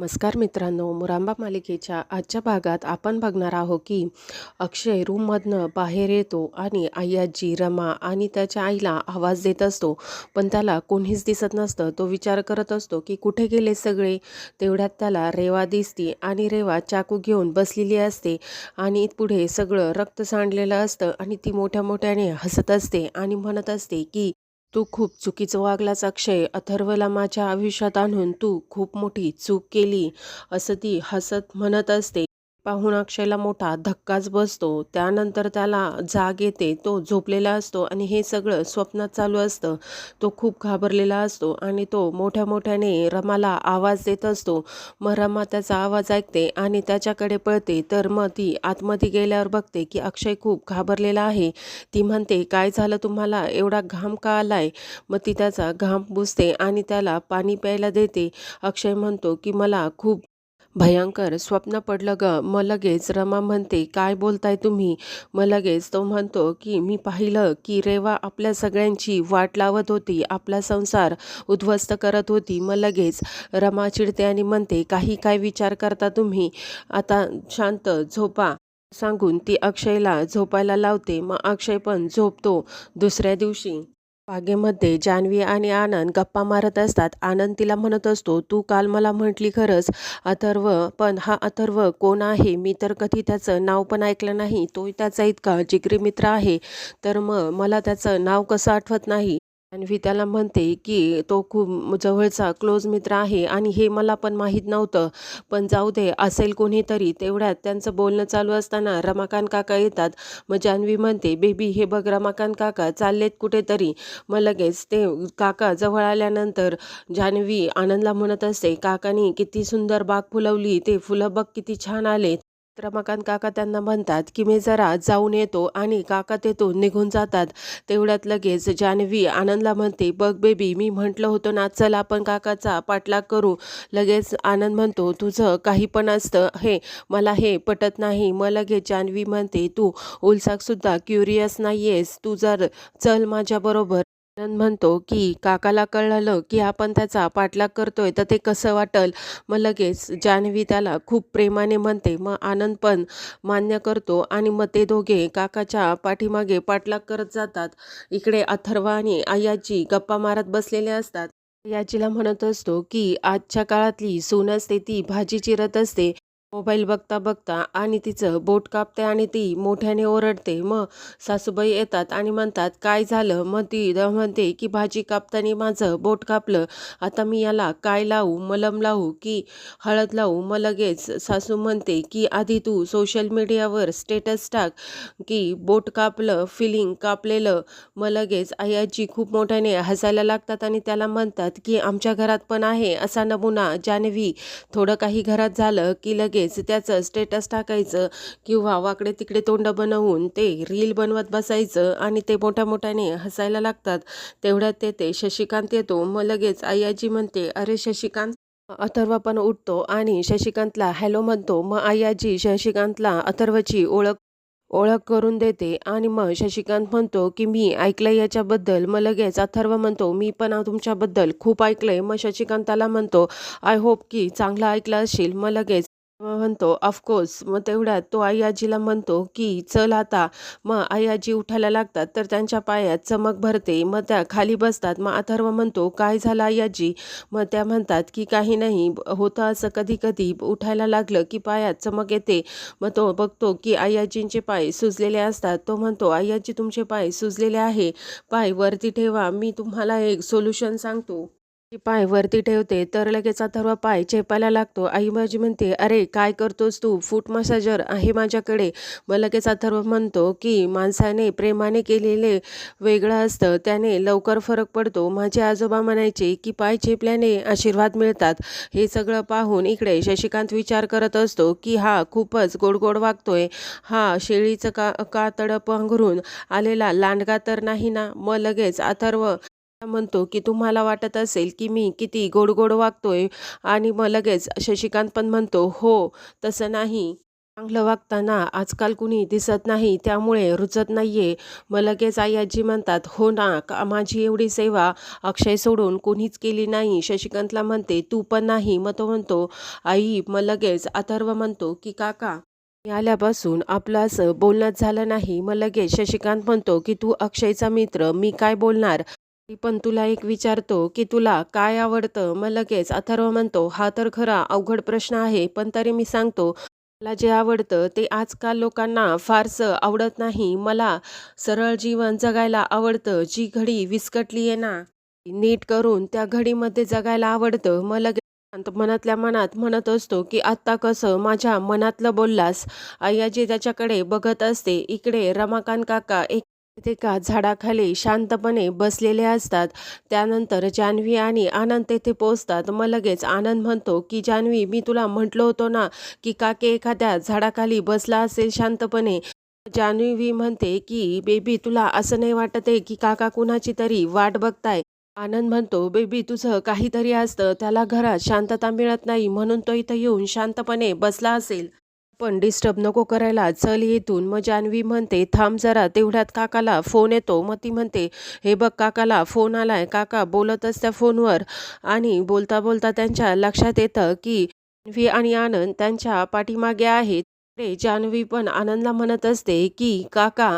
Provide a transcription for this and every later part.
नमस्कार मित्रांनो मुरांबा मालिकेच्या आजच्या भागात आपण बघणार आहोत की अक्षय रूममधनं बाहेर येतो आणि आई आजी रमा आणि त्याच्या आईला आवाज देत असतो. पण त्याला कोणीच दिसत नसतं. तो विचार करत असतो की कुठे गेले सगळे? तेवढ्यात त्याला रेवा दिसते आणि रेवा चाकू घेऊन बसलेली असते आणि पुढे सगळं रक्त सांडलेलं असतं आणि ती मोठ्या मोठ्याने हसत असते आणि म्हणत असते की तू खूप चुकीचं वागलाच अक्षय. अथर्वला माझ्या आयुष्यात आणून तू खूप मोठी चूक केली असं ती हसत म्हणत असते. पाहून अक्षयला मोठा धक्काच बसतो. त्यानंतर त्याला जाग येते. तो झोपलेला असतो आणि हे सगळं स्वप्नात चालू असतं. तो खूप घाबरलेला असतो आणि तो मोठ्या मोठ्याने रमाला आवाज देत असतो. मग रमा त्याचा आवाज ऐकते आणि त्याच्याकडे पळते. तर मग ती आतमध्ये गेल्यावर बघते की अक्षय खूप घाबरलेला आहे. ती म्हणते काय झालं तुम्हाला? एवढा घाम का आलाय? मग ती त्याचा घाम बुजते आणि त्याला पाणी प्यायला देते. अक्षय म्हणतो की मला खूप भयंकर स्वप्न पडलं ग. मग लगेच रमा म्हणते काय बोलताय तुम्ही? मग लगेच तो म्हणतो की मी पाहिलं की रेवा आपल्या सगळ्यांची वाट लावत होती आपला संसार उद्ध्वस्त करत होती. मग लगेच रमा चिडते आणि म्हणते काही काय विचार करता तुम्ही? आता शांत झोपा. सांगून ती अक्षयला झोपायला लावते. मग अक्षय पण झोपतो दुसऱ्या दिवशी. बागेमध्ये जान्हवी आणि आनंद गप्पा मारत असतात. आनंद तिला म्हणत असतो तू काल मला म्हटली खरंच अथर्व पण हा अथर्व कोण आहे? मी तर कधी त्याचं नाव पण ऐकलं नाही. तो त्याचा इतका जिगरी मित्र आहे. तर मग मला त्याचं नाव कसं आठवत नाही? जान्हवी त्याला म्हणते की तो खूप जवळचा क्लोज मित्र आहे आणि हे मला पण माहीत नव्हतं. पण जाऊ दे असेल कोणीतरी. तेवढ्यात त्यांचं बोलणं चालू असताना रमाकांत काका येतात. मग जान्हवी म्हणते बेबी हे बघ रमाकांत काका चाललेत कुठेतरी. मग लगेच ते काका जवळ आल्यानंतर जान्हवी आनंदला म्हणत असते काकानी किती सुंदर बाग फुलवली. ते फुलं बघ किती छान आलेत. रमाकांत काका त्यांना म्हणतात की मी जरा जाऊन येतो आणि काका तेथून निघून जातात. तेवढ्यात लगेच जान्हवी आनंदला म्हणते बघ बेबी मी म्हटलं होतं ना चल आपण काकाचा पाठलाग करू. लगेच आनंद म्हणतो तुझं काही पण असतं हे मला हे पटत नाही. मग लगेच जान्हवी म्हणते तू उलसाकसुद्धा क्युरियस नाही आहेस तू जर चल माझ्याबरोबर आनंद म्हणतो की काकाला कळलं की आपण त्याचा पाठलाग करतोय तर ते कसं वाटल? मग लगेच जान्हवी त्याला खूप प्रेमाने म्हणते. मग आनंद पण मान्य करतो आणि मग ते दोघे काकाच्या पाठीमागे पाठलाग करत जातात. इकडे अथर्वा आणि आयाजी गप्पा मारत बसलेले असतात. याचीला म्हणत असतो की आजच्या काळातली सून असते ती भाजी चिरत असते. मोबाईल बघता बघता आणि तिचं बोट कापते आणि ती मोठ्याने ओरडते. मग सासूबाई येतात आणि म्हणतात काय झालं? मग ती म्हणते की भाजी कापताना माझं बोट कापलं. आता मी याला काय लावू? मलम लावू की हळद लावू? मग लगेच सासू म्हणते की आधी तू सोशल मीडियावर स्टेटस टाक की बोट कापलं फिलिंग कापलेलं. मग लगेच आई आजी खूप मोठ्याने हसायला लागतात आणि त्याला म्हणतात की आमच्या घरात पण आहे असा नमुना. जान्हवी थोडं काही घरात झालं की लगेच त्याचं स्टेटस टाकायचं किंवा वाकडे तिकडे तोंड बनवून ते रील बनवत बसायचं आणि ते मोठ्या मोठ्याने हसायला लागतात. तेवढ्यात ते ते शशिकांत येतो. मग लगेच आई आजी म्हणते अरे शशिकांत. अथर्व पण उठतो आणि शशिकांतला हॅलो म्हणतो. मग आई आजी शशिकांतला अथर्वची ओळख ओळख करून देते आणि मग शशिकांत म्हणतो की मी ऐकलं याच्याबद्दल. मग लगेच अथर्व म्हणतो मी पण तुमच्याबद्दल खूप ऐकलंय. मग शशिकांताला म्हणतो आय होप की चांगलं ऐकलं असेल. मग लगेच मग म्हणतो ऑफकोर्स मग तेवढ्यात तो आई आजीला म्हणतो की चल आता. मग आई आजी उठायला लागतात तर त्यांच्या पायात चमक भरते. मग त्या खाली बसतात. मग अथर्व म्हणतो काय झालं आई आजी मग त्या म्हणतात की काही नाही. होतं असं कधी कधी उठायला लागलं की पायात चमक येते. मग तो बघतो की आई आजींचे पाय सुजलेले असतात. तो म्हणतो आई आजी तुमचे पाय सुजलेले आहे. पाय वरती ठेवा. मी तुम्हाला एक सोल्युशन सांगतो. पाय वरती ठेवते तर लगेच अथर्व पाय चेपायला लागतो. आई माझी म्हणते अरे काय करतोस तू? फूट मसाजर आहे माझ्याकडे. मग लगेच अथर्व म्हणतो की माणसाने प्रेमाने केलेले वेगळं असतं त्याने लवकर फरक पडतो. माझे आजोबा म्हणायचे की पाय चेपल्याने आशीर्वाद मिळतात. हे सगळं पाहून इकडे शशिकांत विचार करत असतो की हा खूपच गोड गोड वागतोय. हा शेळीचं का कातड पांघरून आलेला लांडगा तर नाही ना? मग लगेच अथर्व म्हणतो की तुम्हाला वाटत असेल की मी किती गोड गोड वागतोय आणि मग लगेच शशिकांत पण म्हणतो हो तसं नाही. चांगलं वागताना आजकाल कुणी दिसत नाही त्यामुळे रुचत नाहीये. मग लगेच आई आजी म्हणतात हो ना का माझी एवढी सेवा अक्षय सोडून कोणीच केली नाही. शशिकांतला म्हणते तू पण नाही. मग तो म्हणतो आई मग लगेच अथर्व म्हणतो की काका मी आल्यापासून आपलं असं बोलणंच झालं नाही. मग लगेच शशिकांत म्हणतो की तू अक्षयचा मित्र मी काय बोलणार? मी पण तुला एक विचारतो की तुला काय आवडतं? मग लगेच अथर्व म्हणतो हा तर खरा अवघड प्रश्न आहे पण तरी मी सांगतो मला जे आवडतं ते आजकाल लोकांना फारसं आवडत नाही. मला सरळ जीवन जगायला आवडतं जी घडी विस्कटली आहे ना नीट करून त्या घडीमध्ये जगायला आवडतं. मग लगेच मनातल्या मनात म्हणत असतो की आत्ता कसं माझ्या मनातलं बोललास? आयाजी त्याच्याकडे बघत असते. इकडे रमाकांत काका एक तिथे का झाडाखाली शांतपणे बसलेले असतात. त्यानंतर जान्हवी आणि आनंद तेथे पोचतात मग लगेच आनंद म्हणतो की जान्हवी मी तुला म्हटलं होतो ना की काके एखाद्या झाडाखाली बसला असेल शांतपणे. जान्हवी म्हणते की बेबी तुला असं नाही वाटत आहे की काका कुणाची तरी वाट बघताय? आनंद म्हणतो बेबी तुझं काहीतरी असतं. त्याला घरात शांतता मिळत नाही. म्हणून तो इथं येऊन शांतपणे बसला असेल. पण डिस्टर्ब नको करायला चल इथून. मग जान्हवी म्हणते थांब जरा तेवढ्यात काकाला फोन येतो. मग ती म्हणते हे बघ काकाला फोन आलाय. काका बोलतच त्या फोनवर आणि बोलता बोलता त्यांच्या लक्षात येतं की जान्हवी आणि आनंद त्यांच्या पाठीमागे आहेत. जान्हवी पण आनंदला म्हणत असते की काका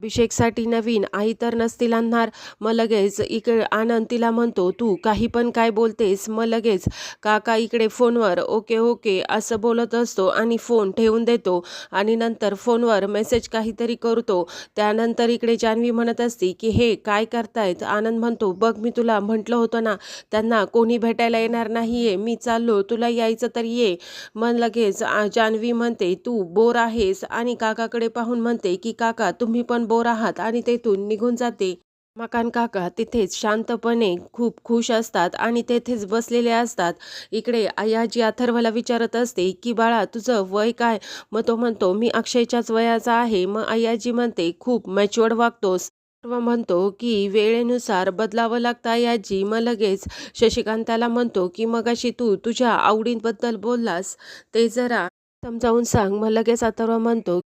अभिषेकसाठी नवीन आई तर नसतील आणणार. मग लगेच इकडे आनंद तिला म्हणतो तू काही पण काय बोलतेस मग लगेच काका इकडे फोनवर ओके ओके असं बोलत असतो आणि फोन ठेवून देतो. आणि नंतर फोनवर मेसेज काहीतरी करतो. त्यानंतर इकडे जान्हवी म्हणत असते की हे काय करतायत? आनंद म्हणतो बघ मी तुला म्हटलं होतं ना त्यांना कोणी भेटायला येणार नाही आहे मी चाललो तुला यायचं तर ये. मग लगेच जान्हवी म्हणते तू बोर आहेस. आणि काकाकडे पाहून म्हणते की काका तुम्ही पण बोर आहात आणि तेथून निघून जाते. मकान काका तिथेच शांतपणे खूप खुश असतात आणि तेथेच बसलेले असतात. इकडे आयाजी अथर्वला विचारत असते की बाळा तुझं वय काय? मग तो म्हणतो मी अक्षयच्याच वयाचा आहे. मग आयाजी म्हणते खूप मॅच्युअर्ड वागतोस. अथर्व म्हणतो की वेळेनुसार बदलावं लागतं आयाजी मग लगेच शशिकांताला म्हणतो की मगाशी तू तुझ्या आवडींबद्दल बोललास. ते जरा समजावून सांग. मग लगेच अथर्व म्हणतो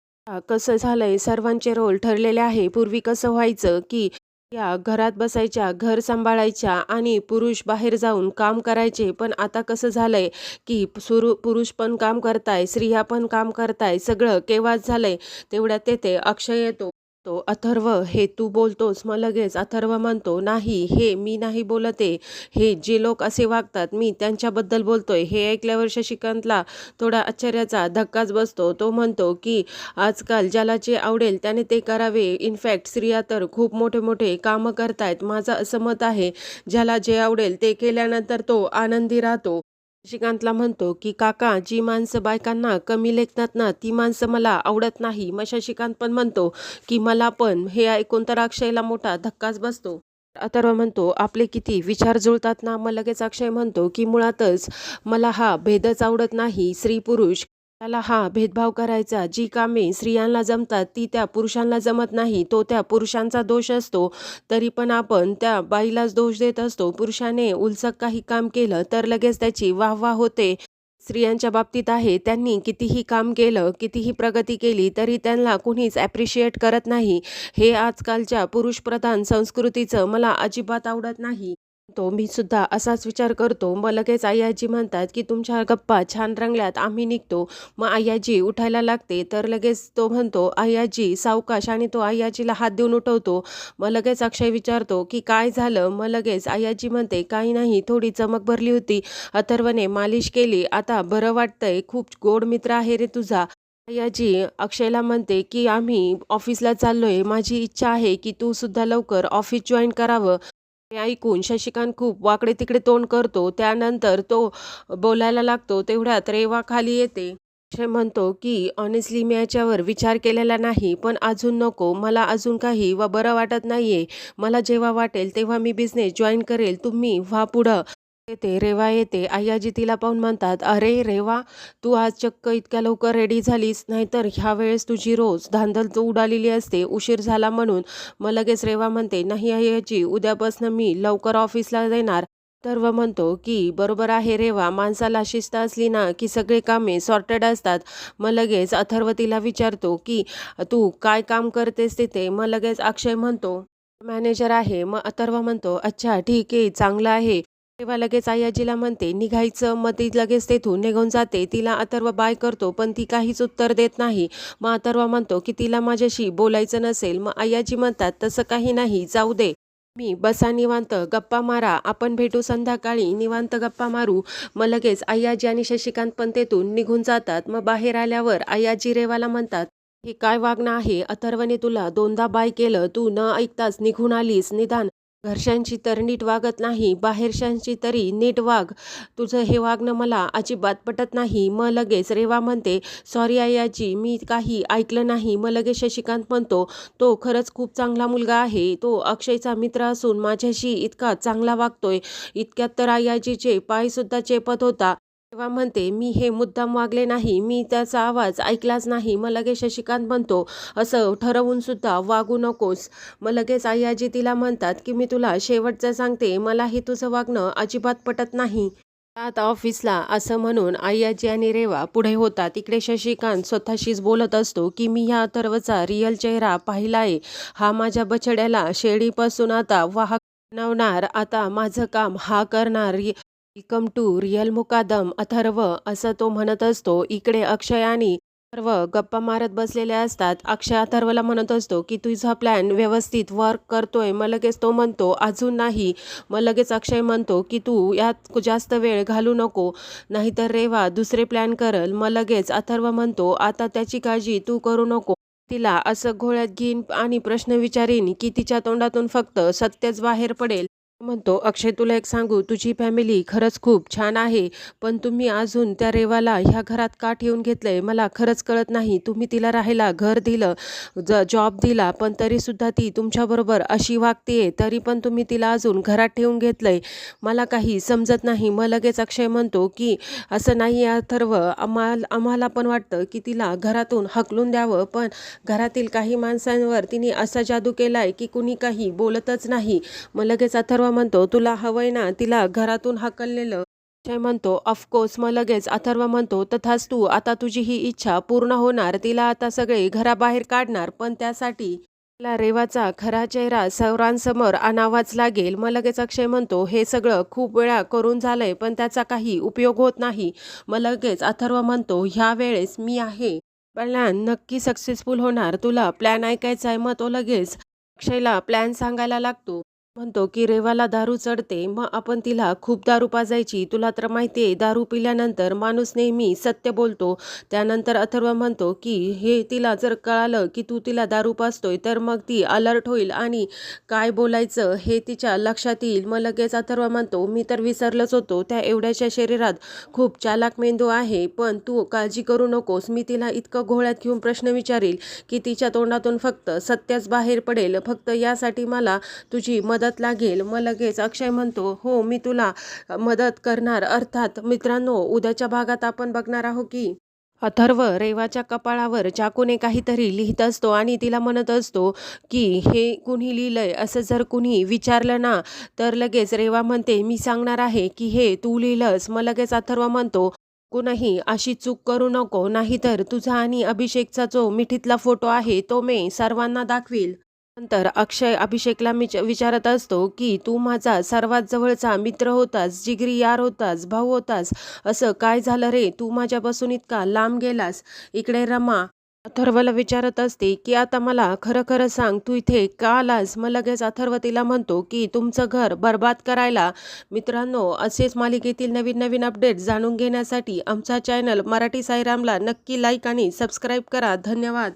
कसं झालंय? सर्वांचे रोल ठरलेले आहे. पूर्वी कसं व्हायचं की या घरात बसायच्या घर सांभाळायच्या आणि पुरुष बाहेर जाऊन काम करायचे. पण आता कसं झालंय की सुरू पुरुष पण काम करताय स्त्रिया पण काम करताय. सगळं केव्हाच झालंय तेवढ्यात तेथे अक्षय येतो. तो अथर्व हे तू बोलतोस मग लगेच अथर्व म्हणतो नाही हे मी नाही बोलते. हे जे लोक असे वागतात मी त्यांच्याबद्दल बोलतोय. हे ऐकल्यावर शशिकांतला थोडा आश्चर्याचा धक्काच बसतो. तो म्हणतो की आजकाल ज्याला जे आवडेल त्याने ते करावे. इनफॅक्ट स्त्रिया तर खूप मोठे मोठे कामं करतायत. माझं असं मत आहे ज्याला जे आवडेल ते केल्यानंतर तो आनंदी राहतो. शशिकांतला म्हणतो की काका जी माणसं बायकांना कमी लेखतात ना ती माणसं मला आवडत नाही. मग शशिकांत पण म्हणतो की मला पण. हे ऐकून तर अक्षयला मोठा धक्काच बसतो. अथर्व म्हणतो आपले किती विचार जुळतात ना. मग लगेच अक्षय म्हणतो की मुळातच मला हा भेदच आवडत नाही. स्त्री पुरुष त्याला हा भेदभाव करायचा. जी कामे स्त्रियांना जमतात ती त्या पुरुषांना जमत नाही. तो त्या पुरुषांचा दोष असतो. तरी पण आपण त्या बाईलाच दोष देत असतो. पुरुषाने उलसक काही काम केलं तर लगेच त्याची वाहवा होते. स्त्रियांच्या बाबतीत आहे त्यांनी कितीही काम केलं कितीही प्रगती केली तरी त्यांना कुणीच ॲप्रिशिएट करत नाही. हे आजकालच्या पुरुषप्रधान संस्कृतीचं मला अजिबात आवडत नाही. तो मी सुद्धा असाच विचार करतो. मग लगेच आयाजी म्हणतात की तुमच्या गप्पा छान रंगल्यात आम्ही निघतो. मग आयाजी उठायला लागते. तर लगेच तो म्हणतो आयाजी सावकाश. आणि तो आयाजीला हात देऊन उठवतो. मग लगेच अक्षय विचारतो की काय झालं? मग लगेच आयाजी म्हणते काही नाही थोडी चमक भरली होती. अथर्वने मालिश केली. आता बरं वाटतंय. खूप गोड मित्र आहे रे तुझा. आयाजी अक्षयला म्हणते की आम्ही ऑफिसला चाललोय. माझी इच्छा आहे की तू सुद्धा लवकर ऑफिस जॉईन करावं. हे ऐकून शशिकांत खूप वाकडे तिकडे तोंड करतो. त्यानंतर तो बोलायला लागतो. तेवढ्यात रेवा खाली येते. अक्षय म्हणतो की ऑनेस्टली मी याच्यावर विचार केलेला नाही पण अजून नको. मला अजून काही व बरं वाटत नाही आहे मला जेव्हा वाटेल तेव्हा मी बिझनेस जॉईन करेल. तुम्ही व्हा पुढं. येते रेवा येते. आयाजी तिला पाहून म्हणतात अरे रेवा तू आज चक्क इतक्या लवकर रेडी झालीस नाहीतर ह्या वेळेस तुझी रोज धांदल तू उडालेली असते उशीर झाला म्हणून. मग लगेच रेवा म्हणते नाही आयाजी उद्यापासून मी लवकर ऑफिसला येणार अथर्व म्हणतो की बरोबर आहे रेवा माणसाला शिस्त असली ना की सगळे कामे सॉर्टेड असतात. मग लगेच अथर्व तिला विचारतो की तू काय काम करतेस तिथे? मग लगेच अक्षय म्हणतो मॅनेजर आहे. मग अथर्व म्हणतो अच्छा ठीक आहे चांगलं आहे. तेव्हा लगेच आयाजीला म्हणते निघायचं. मग ती लगेच तेथून निघून जाते. तिला अथर्व बाय करतो पण ती काहीच उत्तर देत नाही. मग अथर्व म्हणतो की तिला माझ्याशी बोलायचं नसेल. मग आयाजी म्हणतात तसं काही नाही जाऊ दे. मी बसा निवांत गप्पा मारा. आपण भेटू संध्याकाळी. निवांत गप्पा मारू. मग लगेच आयाजी आणि शशिकांत पण तेथून निघून जातात. मग बाहेर आल्यावर आयाजी रेवाला म्हणतात हे काय वागणं आहे? अथर्वने तुला दोनदा बाय केलं. तू न ऐकताच निघून आलीस. निदान घरच्यांची तर नीट वागत नाही बाहेरच्यांची तरी नीट वाग. तुझं हे वागणं मला अजिबात पटत नाही. मग लगेच रेवा म्हणते सॉरी आयाजी मी काही ऐकलं नाही. मग लगेच शशिकांत म्हणतो तो खरंच खूप चांगला मुलगा आहे. तो अक्षयचा मित्र असून माझ्याशी इतका चांगला वागतोय. इतक्यात तर आयाजीचे पायसुद्धा चेपत होता. तेव्हा म्हणते मी हे मुद्दाम वागले नाही. मी त्याचा आवाज ऐकलाच नाही. मग लगेच शशिकांत म्हणतो असं ठरवून सुद्धा वागू नकोस. मग लगेच आयाजी तिला म्हणतात की मी तुला शेवटचं सांगते. मला हे तुझं वागणं अजिबात पटत नाही. आता ऑफिसला असं म्हणून आयाजी आणि रेवा पुढे होता तिकडे शशिकांत स्वतःशीच बोलत असतो की मी ह्या अथर्वचा रिअल चेहरा पाहिलाय हा माझ्या बछड्याला शेळीपासून आता वाहक बनवणार आता माझं काम हा करणार. Welcome to real Mukadam Atharva असं तो म्हणत असतो. इकडे अक्षय आणि अथर्व गप्पा मारत बसलेले असतात. अक्षय अथर्वला म्हणत असतो की तुझा प्लॅन व्यवस्थित वर्क करतोय. मग लगेच तो म्हणतो अजून नाही. मग लगेच अक्षय म्हणतो की तू यात जास्त वेळ घालू नको नाहीतर रेवा दुसरे प्लॅन करल. मग लगेच अथर्व म्हणतो आता त्याची काळजी तू करू नको. तिला असं घोळ्यात घेईन आणि प्रश्न विचारीन की तिच्या तोंडातून फक्त सत्यच बाहेर पडेल. म्हणतो अक्षय तुला एक सांगू तुझी फॅमिली खरंच खूप छान आहे पण तुम्ही अजून त्या रेवाला ह्या घरात का ठेवून घेतलंय? मला खरंच कळत नाही. तुम्ही तिला राहायला घर दिलं ज जॉब दिला पण तरीसुद्धा ती तुमच्याबरोबर अशी वागते तरी पण तुम्ही तिला अजून घरात ठेवून घेतलंय. मला काही समजत नाही. मग लगेच अक्षय म्हणतो की असं नाही अथर्व. आम्हाला आम्हाला पण वाटतं की तिला घरातून हकलून द्यावं पण घरातील काही माणसांवर तिने असा जादू केलाय की कुणी काही बोलतच नाही. मग लगेच अथर्व म्हणतो तुला हवंय ना तिला घरातून हाकललेलं. अक्षय म्हणतो ऑफकोर्स मग लगेच अथर्व म्हणतो तथाच तू आता तुझी ही इच्छा पूर्ण होणार तिला आता सगळे घराबाहेर काढणार पण त्यासाठी तिला रेवाचा खरा चेहरा सर्वांसमोर आणावाच लागेल. मग लगेच अक्षय म्हणतो हे सगळं खूप वेळा करून झालंय पण त्याचा काही उपयोग होत नाही. मग लगेच अथर्व म्हणतो ह्या वेळेस मी आहे. प्लॅन नक्की सक्सेसफुल होणार. तुला प्लॅन ऐकायचा आहे मग तो लगेच अक्षयला प्लॅन सांगायला लागतो. म्हणतो की रेवाला दारू चढते मग आपण तिला खूप दारू पाजायची. तुला तर माहिती आहे दारू पिल्यानंतर माणूस नेहमी सत्य बोलतो. त्यानंतर अथर्व म्हणतो की हे तिला जर कळालं की तू तिला दारू पाजतोय तर मग ती अलर्ट होईल आणि काय बोलायचं हे तिच्या लक्षात येईल. मग लगेच अथर्व म्हणतो मी तर विसरलंच होतो त्या एवढ्याशा शरीरात खूप चालाक मेंदू आहे पण तू काळजी करू नकोस. मी तिला इतकं घोळ्यात घेऊन प्रश्न विचारील की तिच्या तोंडातून फक्त सत्यच बाहेर पडेल. फक्त यासाठी मला तुझी मदत मदत लागेल. मग लगेच अक्षय म्हणतो हो मी तुला मदत करणार. अर्थात मित्रांनो उद्याच्या भागात आपण बघणार आहोत की अथर्व रेवाच्या कपाळावर चाकूने काहीतरी लिहित असतो आणि तिला म्हणत असतो की हे कुणी लिहिलंय? असं जर कुणी विचारलं ना तर लगेच रेवा म्हणते मी सांगणार आहे की हे तू लिहिलंस. मग लगेच अथर्व म्हणतो कुणाही अशी चूक करू नको. नाहीतर तुझा आणि अभिषेकचा जो मिठीतला फोटो आहे तो मी सर्वांना दाखवील. नंतर अक्षय अभिषेकला मी विचारत असतो की तू माझा सर्वात जवळचा मित्र होतास जिगरी यार होतास भाऊ होतास. असं काय झालं रे? तू माझ्यापासून इतका लांब गेलास. इकडे रमा अथर्वला विचारत असते की आता मला खरं खरं सांग तू इथे का आलास? मग लगेच अथर्व तिला म्हणतो की तुमचं घर बर्बाद करायला. मित्रांनो असेच मालिकेतील नवीन नवीन अपडेट जाणून घेण्यासाठी आमचा चॅनल मराठी साईरामला नक्की लाईक आणि सबस्क्राईब करा. धन्यवाद.